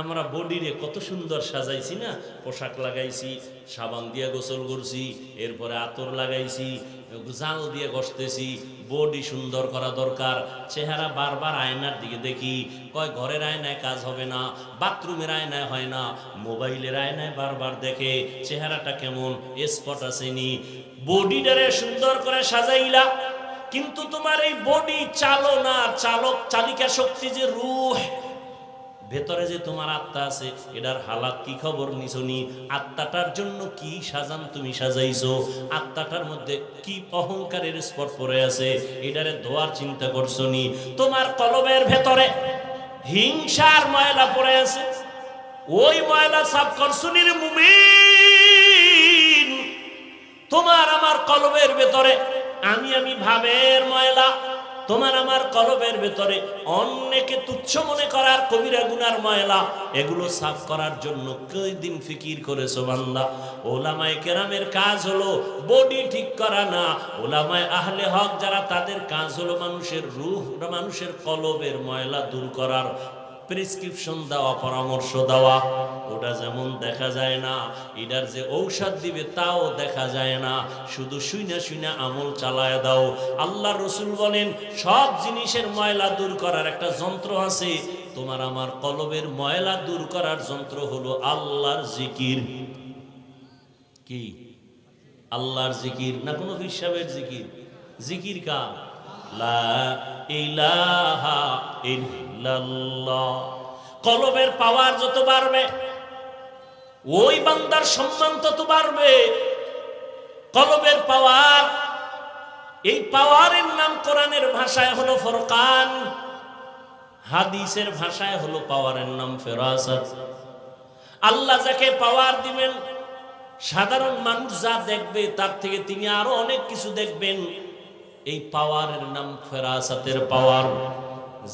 আমরা বডিরে কত সুন্দর সাজাইছি না? পোশাক লাগাইছি, সাবান দিয়ে গোসল করছি, এরপরে আতর লাগাইছি, জাল দিয়ে ঘষতেছি বডি সুন্দর করা দরকার। চেহারা বারবার আয়নার দিকে দেখি, কয় ঘরের আয়নায় কাজ হবে না, বাথরুমের আয়নায় হয় না, মোবাইলের আয়নায় বারবার দেখে, চেহারাটা কেমন স্পট আসেনি বডিটারে সুন্দর করে সাজাইলা, কিন্তু তোমার এই বডি চালনা, চালক, চালিকা শক্তি যে রুহ ভেতরে যে তোমার আত্মা আছে, এটার হালাত কি খবর নিছনি? আত্মাটার জন্য কি সাজান তুমি সাজাইছো? আত্মাটার মধ্যে কি অহংকারের স্পট পড়ে আছে, এটারে ধোয়ার চিন্তা করছ নি তোমার কলবের ভেতরে হিংসার ময়লা পড়ে আছে, ওই ময়লা সাফ করছ নি রে মুমিন। তোমার আমার কলবের ভেতরে আমি আমি ভাবের ময়লা তোমার আমার কলবের ভেতরে অন্যকে তুচ্ছ মনে করার কবিরা গুনার ময়লা, এগুলো সাফ করার জন্য দিন ফিকির করেছ বান্দা ওলামায় কেরামের কাজ হলো বডি ঠিক করা না। ওলামায় আহলে হক যারা তাদের কাজ হলো মানুষের রুহ, মানুষের কলবের ময়লা দূর করার প্রেসক্রিপশন দেওয়া, পরামর্শ দেওয়া, ওটা যেমন দেখা যায় না, এটার যে ঔষধ দিবে তাও দেখা যায় না। শুধু শুইনা শুইনা আমল চালায় দাও। আল্লাহ রসুল বলেন, সব জিনিসের ময়লা দূর করার একটা যন্ত্র আছে। তোমার আমার কলবের ময়লা দূর করার যন্ত্র হলো আল্লাহর জিকির। কি? আল্লাহর জিকির না কোনো হিসাবের জিকির? জিকির কা লা কলবের পাওয়ার যত বাড়বে, ওই বান্দার সম্মান তত বাড়বে। কলবের পাওয়ার, এই পাওয়ারের নাম কোরআনের ভাষায় হলো ফরকান, হাদিসের ভাষায় হলো পাওয়ারের নাম ফেরাসাত। আল্লাহ যাকে পাওয়ার দিবেন, সাধারণ মানুষ যা দেখবে, তার থেকে তিনি আরও অনেক কিছু দেখবেন। এই পাওয়ারের নাম ফেরাসাতের পাওয়ার।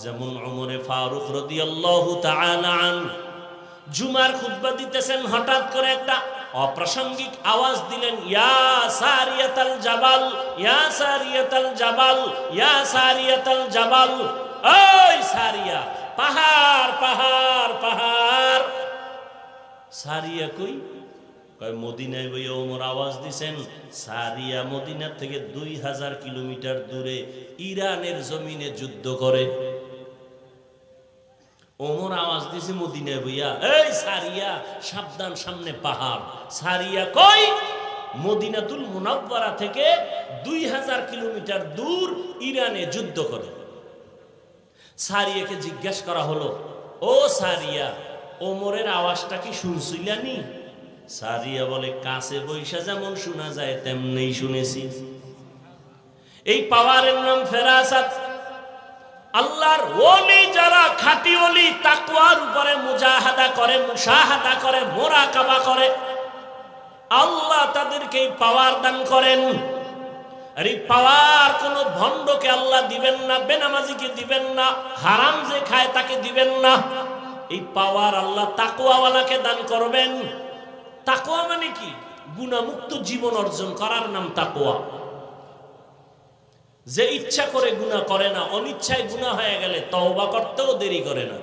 যেমন অমরে ফারুক তাআলা আন জুমার খুতবা দিতেছেন, হঠাৎ করে একটা অপ্রাসঙ্গিক আওয়াজ দিলেন, ইয়া সারিয়াতাল ইয়া ইয়া ওই সারিয়া, পাহাড় পাহাড় পাহাড়। সারিয়া কই? কয়, মদিনায় বইয়া ওমর আওয়াজ দিছেন, সারিয়া মদিনার থেকে দুই হাজার কিলোমিটার দূরে ইরানের জমিনে যুদ্ধ করে। ওমর আওয়াজ দিছে মদিনায় বইয়া, এই সারিয়া, সাবধান সামনে পাহাড়। সারিয়া কই মদিনাতুল মুনাব্বারা থেকে দুই হাজার কিলোমিটার দূর ইরানে যুদ্ধ করে। সারিয়াকে জিজ্ঞেস করা হলো, ও সারিয়া ওমরের আওয়াজটা কি শুনছিলানি? সারিয়া বলে, কাছে বৈশা যেমন শোনা যায় তেমনি শুনেছি। এই পাওয়ারের নাম ফেরাসাত। আল্লাহর ওলি যারা, খাটি ওলি তাকুয়ার উপরে মুজাহাদা করে, মুশাহাদা করে মোরা মোরাকাবা করে, আল্লাহ তাদেরকে পাওয়ার দান করেন। আর এই পাওয়ার কোন ভণ্ডকে আল্লাহ দিবেন না, বেনামাজিকে দিবেন না, হারাম যে খায় তাকে দিবেন না। এই পাওয়ার আল্লাহ তাকুয়াওয়ালাকে দান করবেন। তাকোয়া মানে কি? গুণামুক্ত জীবন অর্জন করার নাম তাকোয়া যে ইচ্ছা করে গুণা করে না, অনিচ্ছায় গুণা হয়ে গেলে তওবা করতেও দেরি করে না।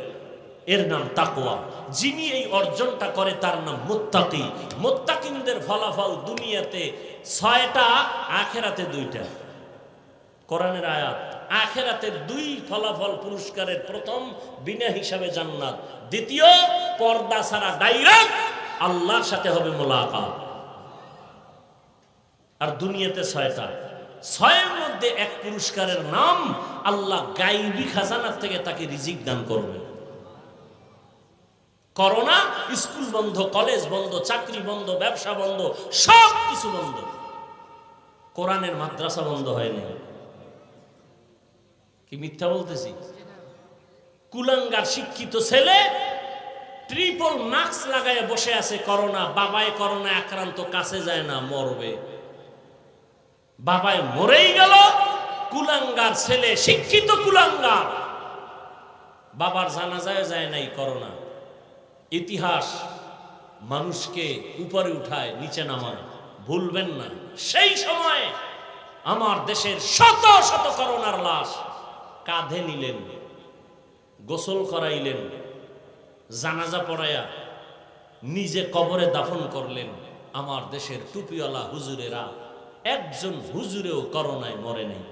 এর নাম তাকোয়া যিনি এই অর্জনটা করে তার নাম মোত্তাকি। মোত্তাকিনদের ফলাফল দুনিয়াতে ছয়টা, আখেরাতে দুইটা। কোরআনের আয়াত, আখেরাতে দুই ফলাফল পুরস্কারের প্রথম বিনা হিসাবে জান্নাত। দ্বিতীয়, পর্দা ছাড়া ডাইরেক্ট আল্লাহর সাথে হবে মোলাকাত। আর দুনিয়াতে ছয়টা। ছয়ের মধ্যে এক পুরস্কারের নাম আল্লাহ গাইবি খাজানার থেকে তাকে রিজিক দান করবেন। করোনা, স্কুল বন্ধ, কলেজ বন্ধ, চাকরি বন্ধ, ব্যবসা বন্ধ, সব কিছু বন্ধ। কোরআনের মাদ্রাসা বন্ধ হয়নি। কি মিথ্যা বলতেছি? কুলাঙ্গার শিক্ষিত ছেলে ট্রিপল মাস্ক লাগায় বসে আছে করোনা, বাবায় করোনা আক্রান্ত, কাছে যায় না, মরবে। বাবায় মরেই গেল, কুলাঙ্গার ছেলে, শিক্ষিত কুলাঙ্গার। বাবার জানা যায় যায় নাই করোনা। ইতিহাস মানুষকে উপরে উঠায়, নিচে নামায়। ভুলবেন না। সেই সময় আমার দেশের শত শত করোনার লাশ কাঁধে নিলেন, গোসল করাইলেন জানাজা পড়ায়া নিজে কবরে দাফন করলেন। আমার দেশের টুপিওয়ালা হুজুরেরা, একজন হুজুরেও করোনায় মরে নেই।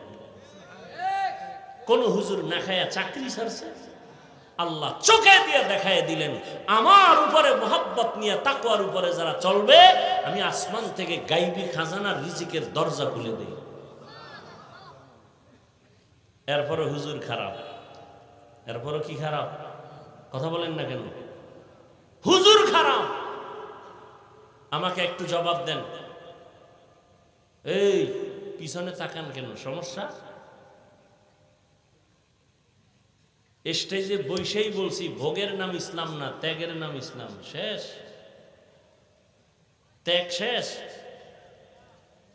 কোন হুজুর না চাকরি ছাড়ছে আল্লাহ চোখে দিয়ে দেখায় দিলেন, আমার উপরে মোহাব্বত নিয়ে তাকুয়ার উপরে যারা চলবে, আমি আসমান থেকে গাইবি খাজানার রিজিকের দরজা খুলে দিই। এরপরে হুজুর খারাপ। এরপরে কি খারাপ? কথা বলেন না কেন? হুজুর খারাপ। আমাকে একটু জবাব দেন। এই, পিছনে তাকান কেন? সমস্যা? স্টেজে বৈশেই বলছি, ভোগের নাম ইসলাম না, ত্যাগের নাম ইসলাম। শেষ। ত্যাগ শেষ।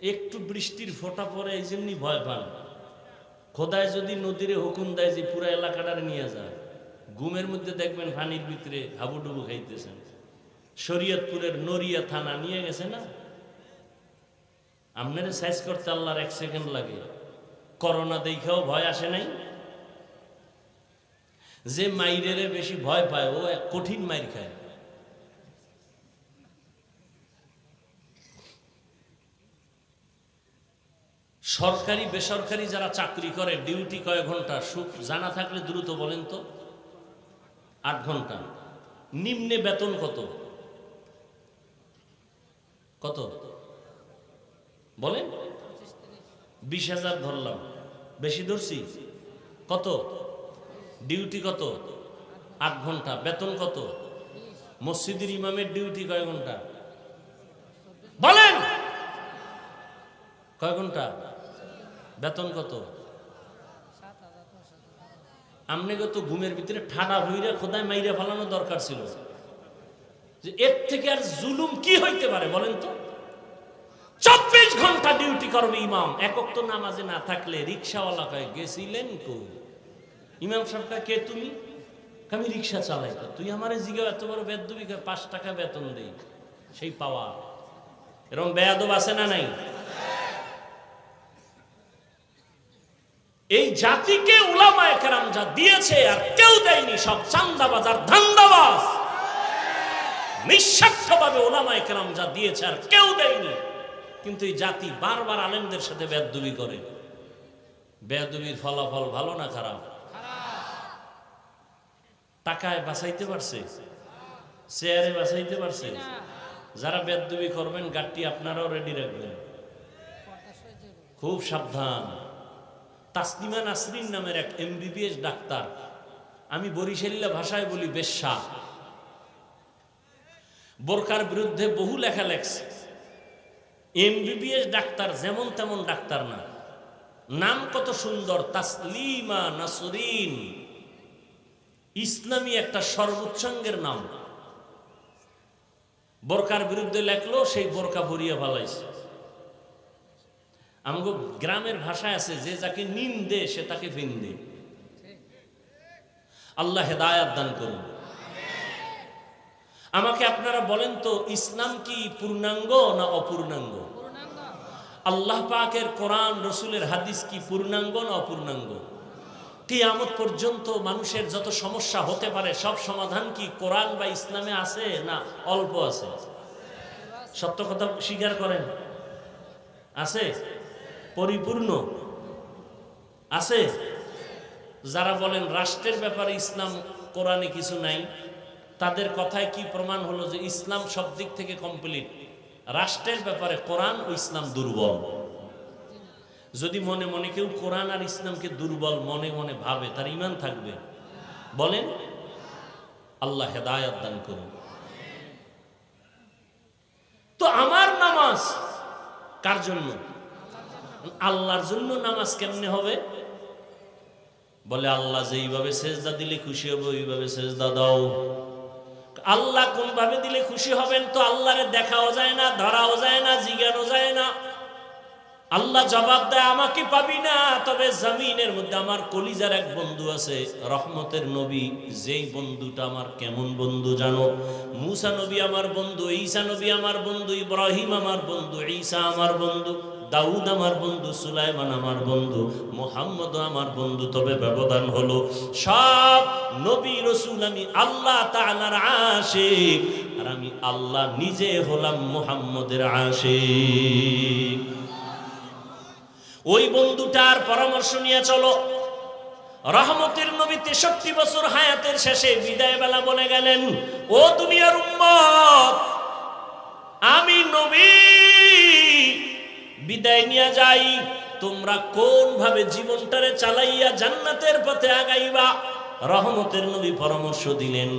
একটু বৃষ্টির ফোঁটা পরে এই জন্যই ভয় পান। খোদায় যদি নদীরে হুকুম দেয় যে পুরো এলাকাটার নিয়ে যায় ঘুমের মধ্যে দেখবেন পানির ভিতরে হাবুডুবু খাইতেছেন। শরীয়তপুরের নরিয়া থানা নিয়ে গেছে না? আপনারা সাইজ করতে আল্লাহর এক সেকেন্ড লাগে। করোনা দেখেও ভয় আসে নাই? যে মাইরেরে বেশি ভয় পায়, ও এক কঠিন মাইর খায়। সরকারি, বেসরকারি যারা চাকরি করে, ডিউটি কয় ঘণ্টা, সুখ জানা থাকলে দ্রুত বলেন তো? আট ঘণ্টা। নিম্নে বেতন কত? কত? বলেন। বিশ হাজার ধরলাম। বেশি ধরছি? কত? ডিউটি কত? আট ঘণ্টা। বেতন কত? মসজিদের ইমামের ডিউটি কয় ঘণ্টা? বলেন। কয় ঘণ্টা? বেতন কত? আমনে তো ঘুমের ভিতরে ঠাডা ভুইরা খোদায় মাইরা ফেলানো দরকার ছিল। যে এর থেকে আর জুলুম কি হইতে পারে বলেন তো? চব্বিশ ঘণ্টা ডিউটি করবে ইমাম। একক তো নামাজে না থাকলে রিক্সাওয়ালা কয়, গেছিলেন কো ইমাম সাহেবটা কে তুমি? আমি রিক্সা চালাই তুই আমার জিগাও, এত বড় বেদবি পাঁচ টাকা বেতন দেই। সেই পাওয়া এরকম বেয়াদব আছে না নাই? এই জাতিকে উলামায় কেরাম যা দিয়েছে আর কেউ দেয়নি সব চান্দাবাজ আর ধান্দাবাজ। নিঃস্বার্থভাবে ওলামায়ে কেরাম যা দিয়েছে আর কেউ দেয়নি। কিন্তু এই জাতি বারবার আলেমদের সাথে বেদবি করে। বেদবির ফলাফল ভালো না খারাপ? টাকায় বাঁচাইতে পারছে? চেয়ারে বাঁচাইতে পারছে? যারা বেদবি করবেন গাড়টি আপনারাও রেডি রাখবেন। খুব সাবধান। তাসলিমা নাসরিন নামের এক এমবিবিএস ডাক্তার। আমি বরিশাল্লা ভাষায় বলি বেশ্যা। বোরকার বিরুদ্ধে বহু লেখা লেখছে। এমবিবিএস ডাক্তার যেমন তেমন ডাক্তার না। নাম কত সুন্দর, তাসলিমা নাসরিন। ইসলামী একটা সর্বোচ্চাঙ্গের নাম। বোরকার বিরুদ্ধে লেখলো সেই বোরকা ভরিয়া ভালাইছে আমাকে গ্রামের ভাষায় আছে, যে যাকে নিন্দে সে তাকে ফিন্দে আল্লাহ হেদায়াত দান করুন। আমাকে আপনারা বলেন তো, ইসলাম কি পূর্ণাঙ্গ না অপূর্ণাঙ্গ? আল্লাহ পাকের কোরআন, রসুলের হাদিস কি পূর্ণাঙ্গ না অপূর্ণাঙ্গ? কিয়ামত পর্যন্ত মানুষের যত সমস্যা হতে পারে, সব সমাধান কি কোরআন বা ইসলামে আছে না অল্প আছে? সত্য কথা স্বীকার করেন? আছে? পরিপূর্ণ। আছে? যারা বলেন রাষ্ট্রের ব্যাপারে ইসলাম কোরআনে কিছু নাই, তাদের কথায় কি প্রমাণ হলো যে ইসলাম সব দিক থেকে কমপ্লিট রাষ্ট্রের ব্যাপারে কোরআন ও ইসলাম দুর্বল। যদি মনে মনে কেউ কোরআন আর ইসলামকে দুর্বল মনে মনে ভাবে, তার ইমান থাকবে। বলেন, আল্লাহ হেদায়াত দান করুন। তো আমার নামাজ কার জন্য? আল্লাহর জন্য নামাজ কেমনে হবে? বলে, আল্লাহ যেইভাবে সেজদা দিলে খুশি হবে, ওইভাবে সেজদা দাও। আল্লাহ কোন ভাবে দিলে খুশি হবেন তো আল্লাহরে দেখাও যায় না, ধরাও যায় না জিজ্ঞানো যায় না। আল্লাহ জবাব দেয়, আমাকে পাবি না, তবে জমিনের মধ্যে আমার কলিজার এক বন্ধু আছে, রহমতের নবী। যেই বন্ধুটা আমার কেমন বন্ধু জানো? মুসা নবী আমার বন্ধু, ঈসা নবী আমার বন্ধু, ইব্রাহিম আমার বন্ধু, ঈসা আমার বন্ধু। দাউদ আমার বন্ধু, সুলাইমান আমার বন্ধু, মোহাম্মদ আমার বন্ধু, তবে ব্যবধান হলো সব নবী রসুল আমি আল্লাহ তাআলার আশিক, আর আমি আল্লাহ নিজে হলাম মোহাম্মদের আশিক। ওই বন্ধুটার পরামর্শ নিয়ে চলো। রহমতের নবী তেষট্টি বছর হায়াতের শেষে বিদায় বেলা বলে গেলেন, ও দুনিয়ার উম্মত, আমি নবী বিদায় নিয়ে যাই। তোমরা কোন ভাবে জীবনটারে চালাইয়া জান্নাতের পথে আগাইবা? রহমতের নবী পরামর্শ দিলেন,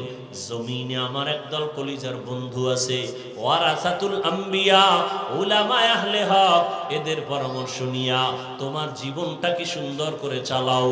জমিনে আমার একদল কলিজার বন্ধু আছে আম্বিয়া এদের পরামর্শ নিয়া তোমার জীবনটা কি সুন্দর করে চালাও।